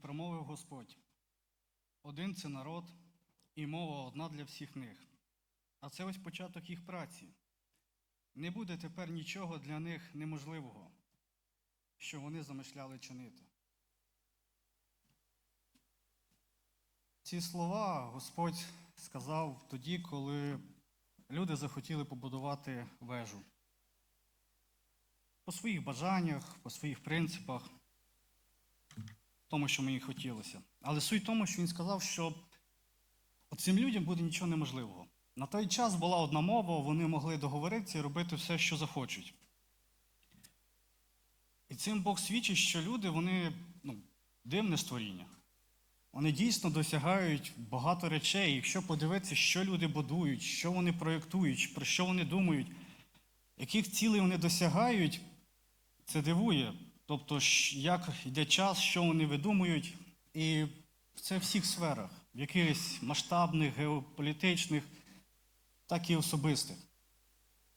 промовив Господь: один це народ, і мова одна для всіх них. А це ось початок їх праці. Не буде тепер нічого для них неможливого, що вони замишляли чинити. Ці слова Господь сказав тоді, коли люди захотіли побудувати вежу. По своїх бажаннях, по своїх принципах, тому, що мені хотілося. Але суть в тому, що він сказав, що цим людям буде нічого неможливого. На той час була одна мова, вони могли договоритися і робити все, що захочуть. І цим Бог свідчить, що люди вони ну, дивне створіння. Вони дійсно досягають багато речей. Якщо подивитися, що люди будують, що вони проєктують, про що вони думають, яких цілей вони досягають, це дивує. Тобто, як йде час, що вони видумують, і це в всіх сферах, в якихось масштабних, геополітичних, так і особистих.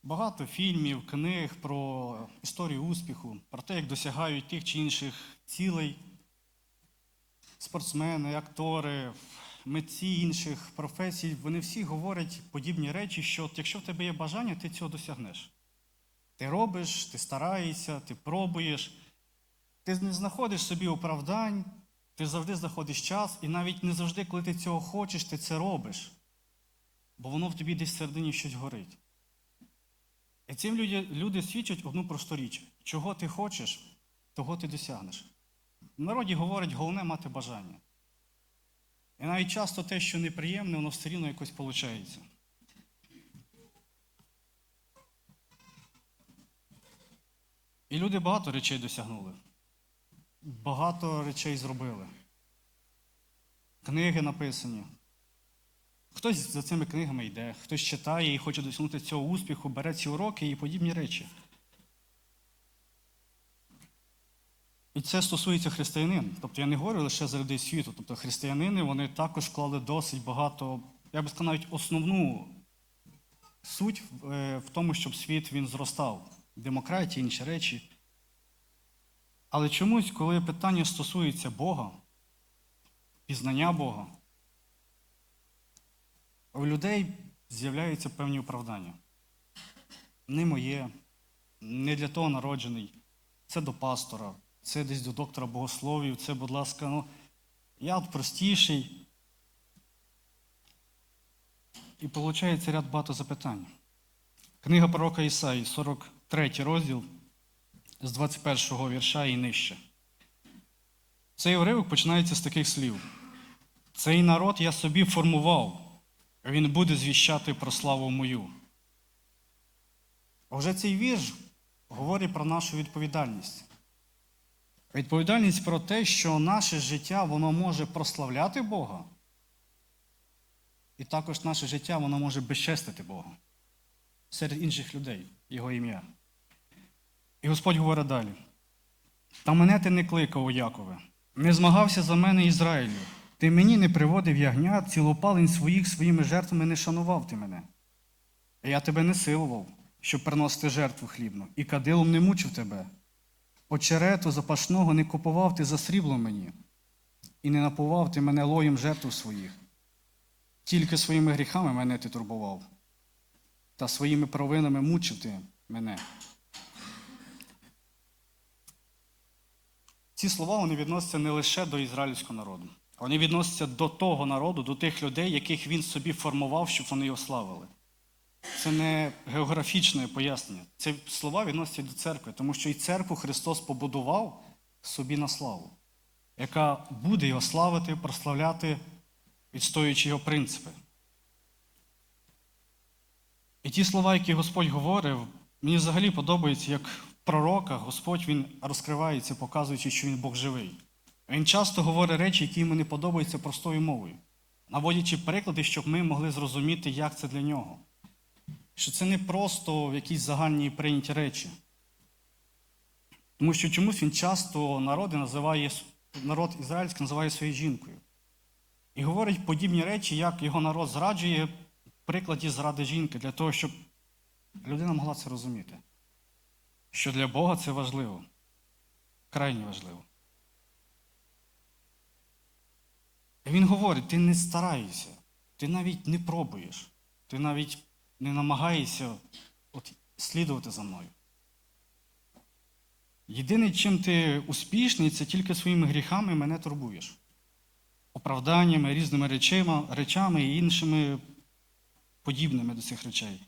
Багато фільмів, книг про історію успіху, про те, як досягають тих чи інших цілей спортсмени, актори, митці інших професій, вони всі говорять подібні речі, що якщо в тебе є бажання, ти цього досягнеш. Ти робиш, ти стараєшся, ти пробуєш, ти не знаходиш собі оправдань, ти завжди знаходиш час, і навіть не завжди, коли ти цього хочеш, ти це робиш. Бо воно в тобі десь всередині щось горить. І цим люди, люди свідчать одну просту річ: чого ти хочеш, того ти досягнеш. В народі говорять, головне мати бажання. І навіть часто те, що неприємне, воно все рівно якось виходить. І люди багато речей досягнули. Багато речей зробили. Книги написані. Хтось за цими книгами йде, хтось читає і хоче досягнути цього успіху, бере ці уроки і подібні речі. І це стосується християнин. Тобто я не говорю лише за людей світу. Тобто християнини вони також вклали досить багато, я би сказав, навіть основну суть е, в тому, щоб світ він зростав. Демократія, інші речі. Але чомусь, коли питання стосується Бога, пізнання Бога, у людей з'являються певні оправдання. Не моє, не для того народжений, це до пастора, це десь до доктора богословів, це, будь ласка, ну, я простіший. І виходить ряд багато запитань. Книга пророка Ісаї, 43 розділ з 21 вірша і нижче. Цей уривок починається з таких слів. Цей народ я собі формував, він буде звіщати про славу мою. А Вже цей вірш говорить про нашу відповідальність. Відповідальність про те, що наше життя воно може прославляти Бога, і також наше життя воно може безчестити Бога серед інших людей, Його ім'я. І Господь говорить далі: Та мене ти не кликав, Якове, не змагався за мене Ізраїлю. Ти мені не приводив ягнят, цілопалень своїх своїми жертвами не шанував ти мене. А я тебе не силував, щоб приносити жертву хлібну, і кадилом не мучив тебе. Очерету запашного не купував ти за срібло мені, і не напував ти мене лоєм жертв своїх. Тільки своїми гріхами мене ти турбував, та своїми провинами мучив ти мене. Ці слова вони відносяться не лише до ізраїльського народу, вони відносяться до того народу, до тих людей, яких він собі формував, щоб вони його славили. Це не географічне пояснення. Ці слова відносяться до церкви, тому що і церкву Христос побудував собі на славу, яка буде його славити, прославляти, відстоюючи його принципи. І ті слова, які Господь говорив, мені взагалі подобається, як пророках Господь він розкривається, показуючи, що він Бог живий. Він часто говорить речі, які йому не подобаються простою мовою, наводячи приклади, щоб ми могли зрозуміти, як це для нього. Що це не просто якісь загальні прийняті речі. Тому що чомусь він часто народи називає, народ ізраїльський називає своєю жінкою. І говорить подібні речі, як його народ зраджує в прикладі зради жінки, для того, щоб людина могла це розуміти. Що для Бога це важливо, крайне важливо. він говорить: ти не стараєшся, ти навіть не пробуєш, ти навіть не намагаєшся от, слідувати за мною. Єдине, чим ти успішний, це тільки своїми гріхами мене турбуєш. Оправданнями, різними речами, речами і іншими подібними до цих речей.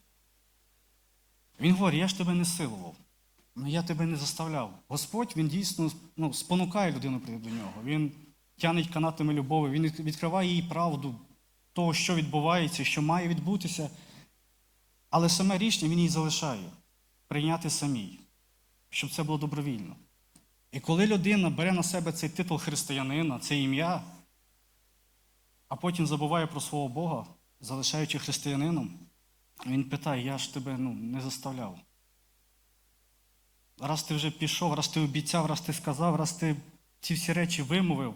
Він говорить, я ж тебе не силував, але я тебе не заставляв. Господь він дійсно ну, спонукає людину прийти до нього. Він тянеть канатами любові, він відкриває їй правду того, що відбувається, що має відбутися. Але саме рішення він їй залишає прийняти самій, щоб це було добровільно. І коли людина бере на себе цей титул християнина, це ім'я, а потім забуває про свого Бога, залишаючи християнином, він питає, я ж тебе ну, не заставляв. Раз ти вже пішов, раз ти обіцяв, раз ти сказав, раз ти ці всі речі вимовив,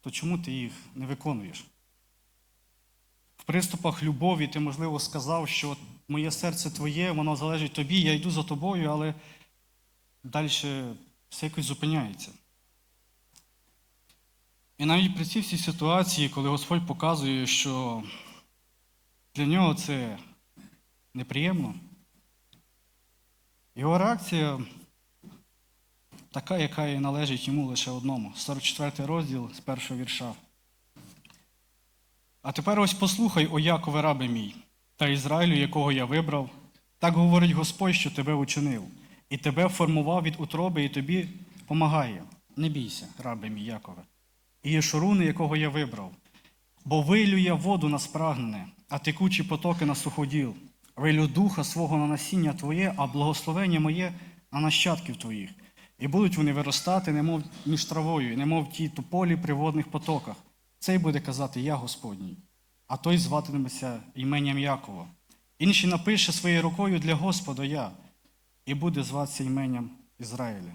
то чому ти їх не виконуєш? В приступах любові ти, можливо, сказав, що моє серце твоє, воно залежить тобі, я йду за тобою, але далі все якось зупиняється. І навіть при цій всій ситуації, коли Господь показує, що для нього це неприємно, його реакція така, яка і належить йому лише одному. 44 розділ з першого вірша. А тепер ось послухай, о Якове рабе мій, та Ізраїлю, якого я вибрав, так говорить Господь, що тебе учинив, і тебе формував від утроби, і тобі помагає. Не бійся, рабе мій Якове, і Єшуруни, якого я вибрав, бо вилю я воду на спрагнене, а текучі потоки на суходіл, вилю духа свого на насіння твоє, а благословення моє на нащадків твоїх. І будуть вони виростати, немов між травою, немов ті туполі при водних потоках. Цей буде казати Я Господній, а той зватиметься іменням Якова. Інший напише своєю рукою для Господа Я, і буде зватися іменням Ізраїля.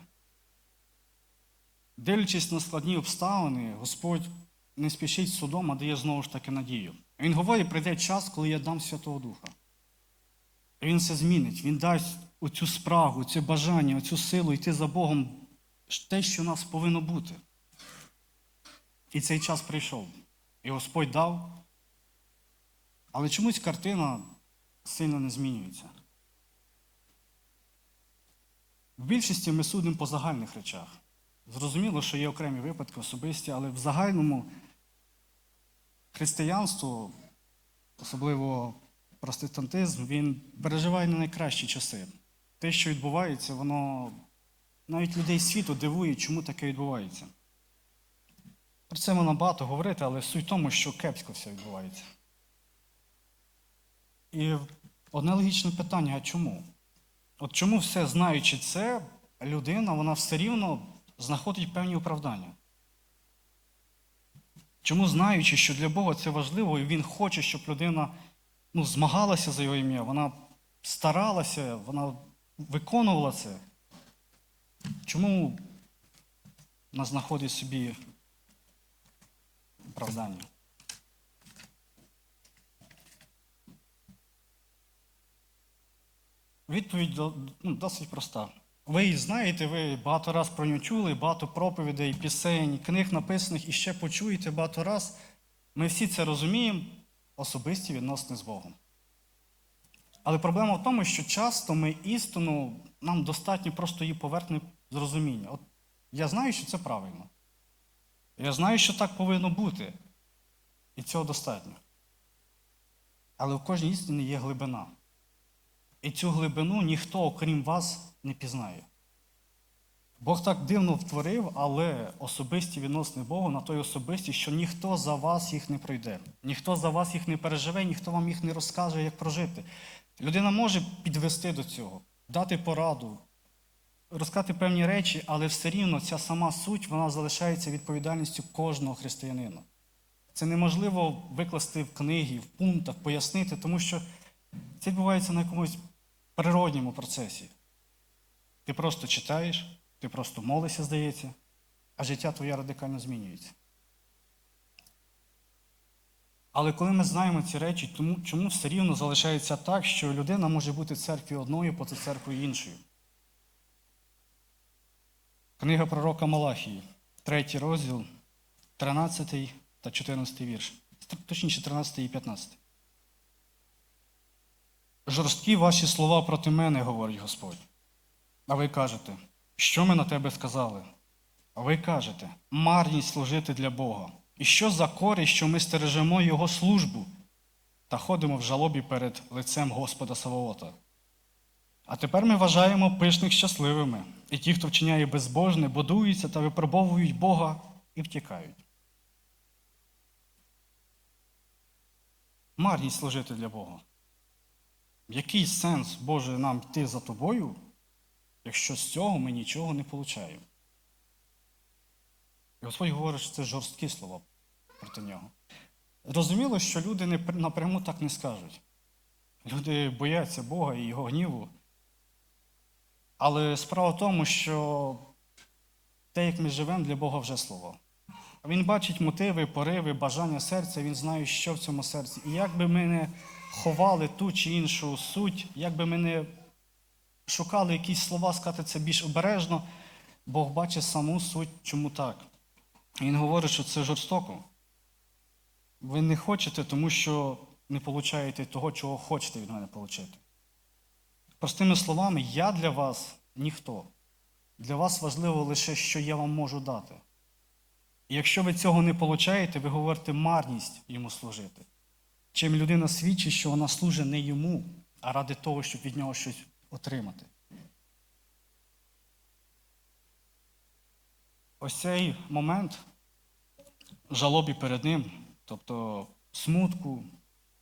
Дивлячись на складні обставини, Господь не спішить судом, а дає знову ж таки надію. Він говорить, прийде час, коли я дам Святого Духа. Він все змінить, Він дасть оцю спрагу, це бажання, оцю силу йти за Богом, те, що в нас повинно бути. І цей час прийшов. І Господь дав. Але чомусь картина сильно не змінюється. В більшості ми судимо по загальних речах. Зрозуміло, що є окремі випадки особисті, але в загальному християнство, особливо протестантизм, він переживає не найкращі часи. Те, що відбувається, воно навіть людей світу дивує, чому таке відбувається. Про це можна багато говорити, але суть в тому, що кепсько все відбувається. І одне логічне питання: а чому? От чому все знаючи це, людина, вона все рівно знаходить певні оправдання? Чому знаючи, що для Бога це важливо, і Він хоче, щоб людина ну, змагалася за його ім'я, вона старалася, вона виконувала це? Чому вона знаходить собі оправдання? Відповідь ну, досить проста. Ви її знаєте, ви багато раз про нього чули, багато проповідей, пісень, книг написаних і ще почуєте багато раз. Ми всі це розуміємо, особисті відносини з Богом. Але проблема в тому, що часто ми істину, нам достатньо просто її поверхне зрозуміння. От я знаю, що це правильно. Я знаю, що так повинно бути. І цього достатньо. Але в кожній істині є глибина. І цю глибину ніхто, окрім вас, не пізнає. Бог так дивно втворив, але особисті відносини Богу на той особисті, що ніхто за вас їх не пройде, ніхто за вас їх не переживе, ніхто вам їх не розкаже, як прожити. Людина може підвести до цього, дати пораду, розказати певні речі, але все рівно ця сама суть вона залишається відповідальністю кожного християнина. Це неможливо викласти в книгі, в пунктах, пояснити, тому що це відбувається на якомусь природньому процесі. Ти просто читаєш, ти просто молишся, здається, а життя твоє радикально змінюється. Але коли ми знаємо ці речі, тому чому все рівно залишається так, що людина може бути в церкві одною, поза церквою іншою? Книга пророка Малахії, третій розділ, 13, та 14 вірш. Точніше, 13 і 15. Жорсткі ваші слова проти мене, говорить Господь. А ви кажете, що ми на тебе сказали? А ви кажете, марність служити для Бога. І що за користь, що ми стережемо Його службу та ходимо в жалобі перед лицем Господа Саваота. А тепер ми вважаємо пишних щасливими, і ті, хто вчиняє безбожне, будуються та випробовують Бога і втікають. Марність служити для Бога. Який сенс, Боже, нам йти за тобою, якщо з цього ми нічого не получаємо? Господь говорить, що це жорсткі слова проти нього. Зрозуміло, що люди не напряму так не скажуть. Люди бояться Бога і Його гніву. Але справа в тому, що те, як ми живемо, для Бога вже слово. Він бачить мотиви, пориви, бажання серця, він знає, що в цьому серці. І як би ми не ховали ту чи іншу суть, як би ми не шукали якісь слова, сказати це більш обережно, Бог бачить саму суть, чому так. Він говорить, що це жорстоко. Ви не хочете, тому що не получаєте того, чого хочете від мене отримати. Простими словами, я для вас ніхто. Для вас важливо лише, що я вам можу дати. І якщо ви цього не получаєте, ви говорите марність йому служити. Чим людина свідчить, що вона служить не йому, а ради того, щоб від нього щось отримати. Ось цей момент жалобі перед ним, тобто смутку,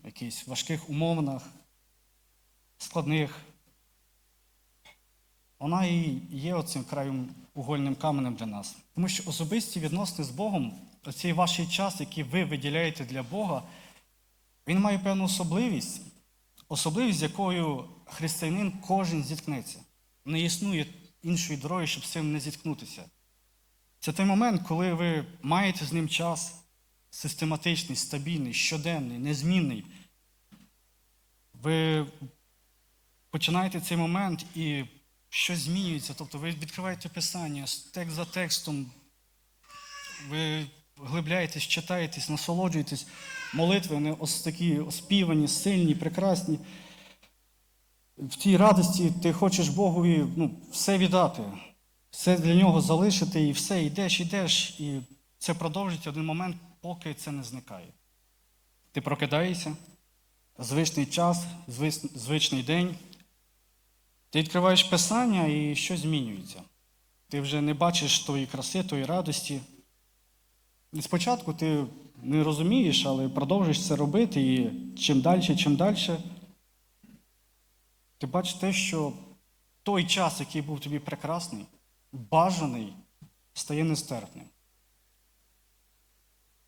якихось важких умовинах, складних, вона і є оцим краєм угольним каменем для нас. Тому що особисті відносини з Богом, оцей ваш час, який ви виділяєте для Бога, він має певну особливість, особливість, з якою християнин кожен зіткнеться. Не існує іншої дороги, щоб з цим не зіткнутися. Це той момент, коли ви маєте з ним час систематичний, стабільний, щоденний, незмінний. Ви починаєте цей момент і щось змінюється. Тобто ви відкриваєте писання текст за текстом, ви глибляєтесь, читаєтесь, насолоджуєтесь. Молитви вони ось такі оспівані, сильні, прекрасні. В тій радості ти хочеш Богові ну, все віддати, все для нього залишити, і все, йдеш, йдеш, і це продовжиться один момент, поки це не зникає. Ти прокидаєшся, звичний час, звичний день. Ти відкриваєш писання і щось змінюється. Ти вже не бачиш тої краси, тої радості. І спочатку ти не розумієш, але продовжуєш це робити, і чим далі, чим далі, ти бачиш те, що той час, який був тобі прекрасний, бажаний, стає нестерпним.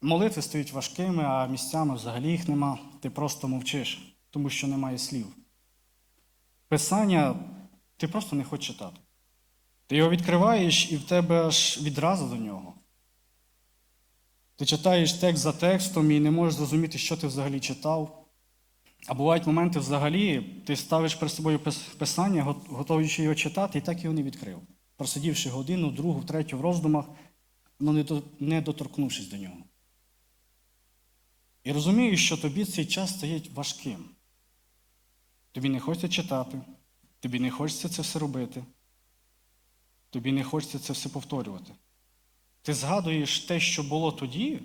Молитви стають важкими, а місцями взагалі їх нема. Ти просто мовчиш, тому що немає слів. Писання ти просто не хочеш читати. Ти його відкриваєш і в тебе аж відразу до нього. Ти читаєш текст за текстом і не можеш зрозуміти, що ти взагалі читав. А бувають моменти взагалі, ти ставиш перед собою писання, готуючи його читати, і так його не відкрив. Просидівши годину, другу, третю в роздумах, але не не доторкнувшись до нього. І розумієш, що тобі цей час стає важким. Тобі не хочеться читати, тобі не хочеться це все робити, тобі не хочеться це все повторювати. Ти згадуєш те, що було тоді,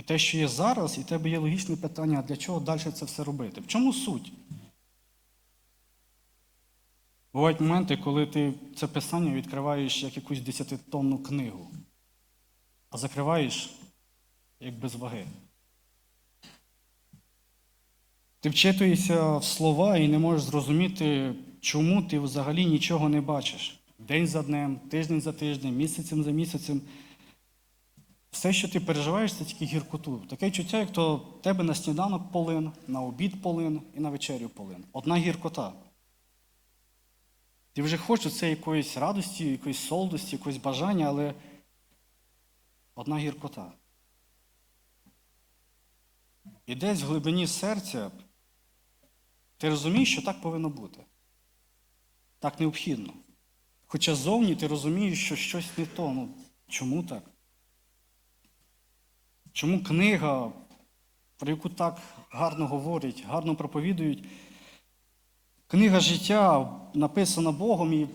і те, що є зараз, і тебе є логічне питання, а для чого далі це все робити? В чому суть? Бувають моменти, коли ти це писання відкриваєш як якусь десятитонну книгу, а закриваєш як без ваги. Ти вчитуєшся в слова і не можеш зрозуміти, чому ти взагалі нічого не бачиш. День за днем, тиждень за тижнем, місяцем за місяцем. Все, що ти переживаєш, це тільки гіркоту. Таке відчуття, як то тебе на сніданок полин, на обід полин і на вечерю полин. Одна гіркота. Ти вже хочеш це якоїсь радості, якоїсь солодості, якогось бажання, але одна гіркота. І десь в глибині серця ти розумієш, що так повинно бути. Так необхідно. Хоча зовні ти розумієш, що щось не то. Ну, чому так? Чому книга, про яку так гарно говорять, гарно проповідують, книга життя написана Богом, і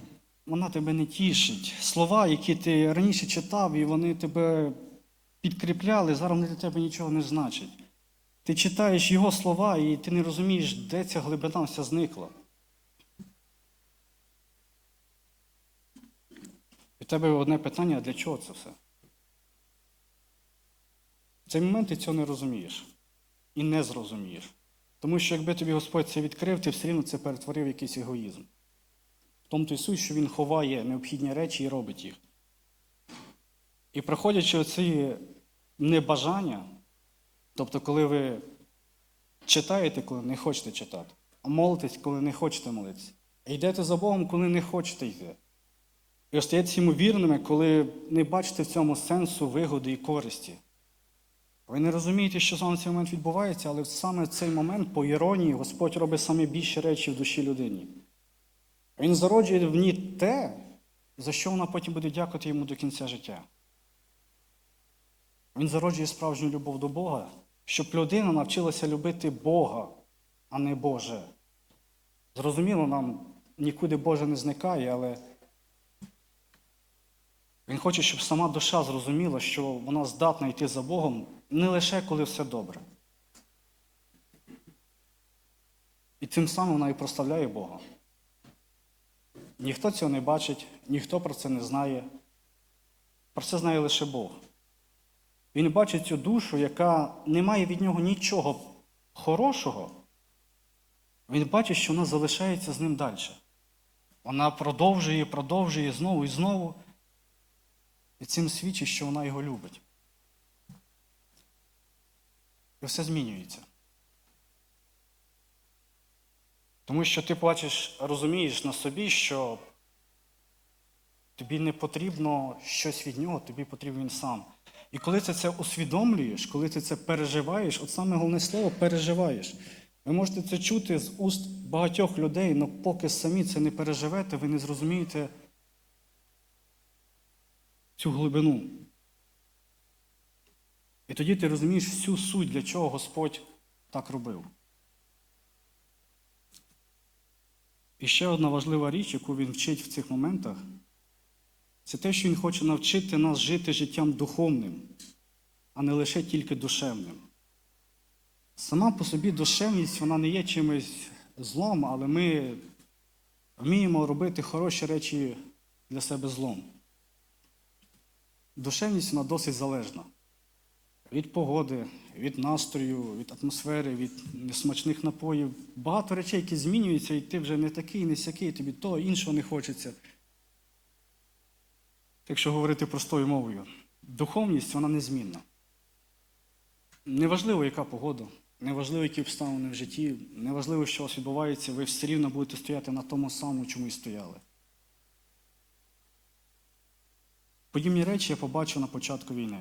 вона тебе не тішить. Слова, які ти раніше читав, і вони тебе підкріпляли, зараз вони для тебе нічого не значать. Ти читаєш його слова, і ти не розумієш, де ця глибина вся зникла. І в тебе одне питання, для чого це все? В цей момент ти цього не розумієш і не зрозумієш. Тому що якби тобі Господь це відкрив, ти все рівно це перетворив в якийсь егоїзм. В тому той суть, що він ховає необхідні речі і робить їх. І проходячи оці небажання, тобто, коли ви читаєте, коли не хочете читати, а молитесь, коли не хочете молитися, а йдете за Богом, коли не хочете йти. І остаєтеся йому вірними, коли не бачите в цьому сенсу вигоди і користі. Ви не розумієте, що саме цей момент відбувається, але саме в цей момент, по іронії, Господь робить саме більші речі в душі людині. Він зароджує в ній те, за що вона потім буде дякувати йому до кінця життя. Він зароджує справжню любов до Бога, щоб людина навчилася любити Бога, а не Боже. Зрозуміло, нам нікуди Боже не зникає, але він хоче, щоб сама душа зрозуміла, що вона здатна йти за Богом не лише коли все добре. І тим самим вона і прославляє Бога. Ніхто цього не бачить, ніхто про це не знає. Про це знає лише Бог. Він бачить цю душу, яка не має від нього нічого хорошого. Він бачить, що вона залишається з ним далі. Вона продовжує, продовжує знову і знову. І цим свідчить, що вона його любить. І все змінюється. Тому що ти бачиш, розумієш на собі, що тобі не потрібно щось від нього, тобі потрібен він сам. І коли ти це усвідомлюєш, коли ти це переживаєш, от саме головне слово переживаєш. Ви можете це чути з уст багатьох людей, але поки самі це не переживете, ви не зрозумієте цю глибину. І тоді ти розумієш всю суть, для чого Господь так робив. І ще одна важлива річ, яку він вчить в цих моментах, це те, що він хоче навчити нас жити життям духовним, а не лише тільки душевним. Сама по собі душевність вона не є чимось злом, але ми вміємо робити хороші речі для себе злом. Душевність вона досить залежна від погоди, від настрою, від атмосфери, від несмачних напоїв. Багато речей, які змінюються, і ти вже не такий, не сякий, тобі того іншого не хочеться. Якщо говорити простою мовою, духовність вона незмінна. Неважливо, яка погода, неважливо, які обставини в житті, неважливо, що у вас відбувається, ви все рівно будете стояти на тому самому, чому і стояли. Подібні речі я побачив на початку війни,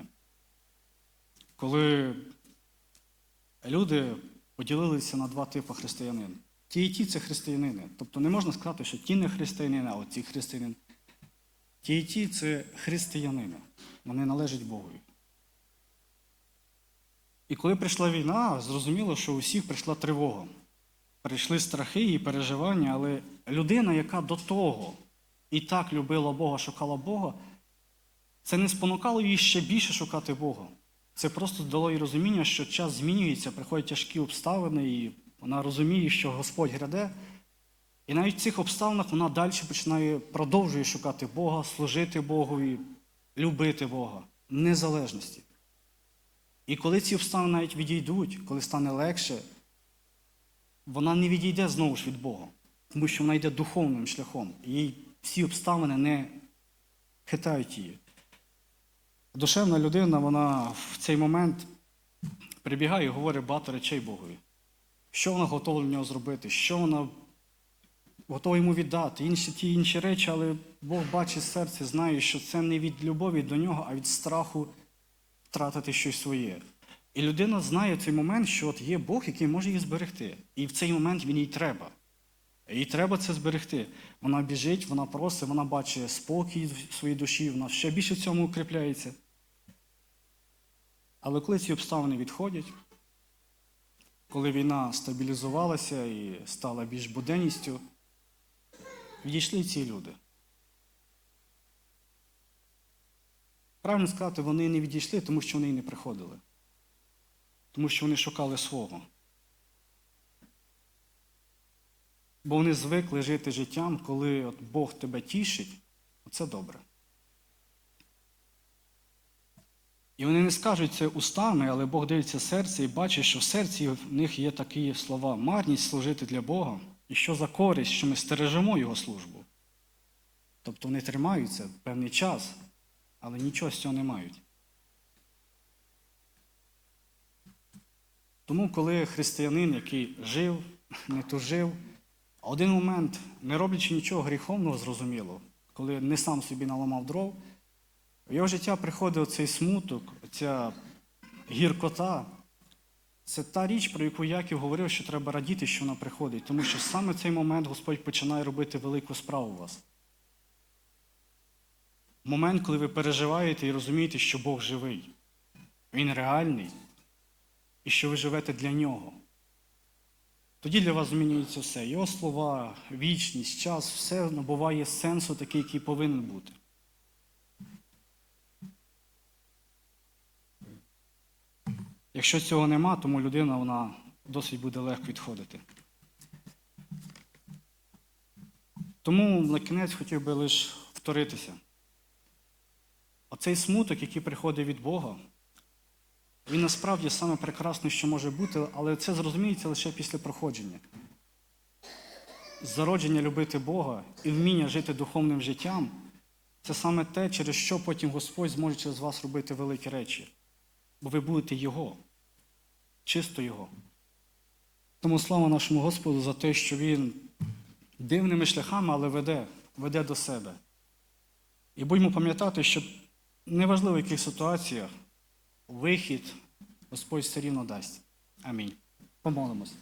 коли люди поділилися на два типи християнин. Ті і ті це християнини. Тобто не можна сказати, що ті не християнини, а оці християнини. Ті і ті це християнини. Вони належать Богові. І коли прийшла війна, зрозуміло, що у всіх прийшла тривога. Прийшли страхи і переживання, але людина, яка до того і так любила Бога, шукала Бога, це не спонукало її ще більше шукати Бога. Це просто дало їй розуміння, що час змінюється, приходять тяжкі обставини, і вона розуміє, що Господь гряде. І навіть в цих обставинах вона далі починає продовжує шукати Бога, служити Богові, любити Бога, незалежності. І коли ці обставини навіть відійдуть, коли стане легше, вона не відійде знову ж від Бога, тому що вона йде духовним шляхом. І їй всі обставини не хитають її. Душевна людина, вона в цей момент прибігає і говорить багато речей Богові. Що вона готова для нього зробити, що вона готова йому віддати, інші ті інші речі, але Бог бачить серце, знає, що це не від любові до нього, а від страху втратити щось своє. І людина знає в цей момент, що от є Бог, який може її зберегти. І в цей момент він їй треба. Їй треба це зберегти. Вона біжить, вона просить, вона бачить спокій в своїй душі, вона ще більше в цьому укріпляється. Але коли ці обставини відходять, коли війна стабілізувалася і стала більш буденністю, відійшли ці люди. Правильно сказати, вони не відійшли, тому що вони і не приходили. Тому що вони шукали свого. Бо вони звикли жити життям, коли от Бог тебе тішить, це добре. І вони не скажуть це устами, але Бог дивиться серце і бачить, що в серці в них є такі слова марність служити для Бога, і що за користь, що ми стережемо Його службу. Тобто вони тримаються певний час, але нічого з цього не мають. Тому, коли християнин, який жив, не тужив, один момент, не роблячи нічого гріховного, зрозуміло, коли не сам собі наламав дров, в його життя приходив цей смуток, ця гіркота. Це та річ, про яку Яків говорив, що треба радіти, що вона приходить, тому що саме в цей момент Господь починає робити велику справу у вас. Момент, коли ви переживаєте і розумієте, що Бог живий, Він реальний, і що ви живете для нього. Тоді для вас змінюється все. Його слова, вічність, час, все набуває сенсу такий, який повинен бути. Якщо цього нема, тому людина вона досить буде легко відходити. Тому на кінець хотів би лише вторитися. Оцей смуток, який приходить від Бога, він насправді саме прекрасне, що може бути, але це зрозуміється лише після проходження. Зародження любити Бога і вміння жити духовним життям це саме те, через що потім Господь зможе через вас робити великі речі. Бо ви будете Його, чисто Його. Тому слава нашому Господу за те, що Він дивними шляхами, але веде, веде до себе. І будьмо пам'ятати, що неважливо в яких ситуаціях вихід Господь все рівно дасть. Амінь. Помолимось.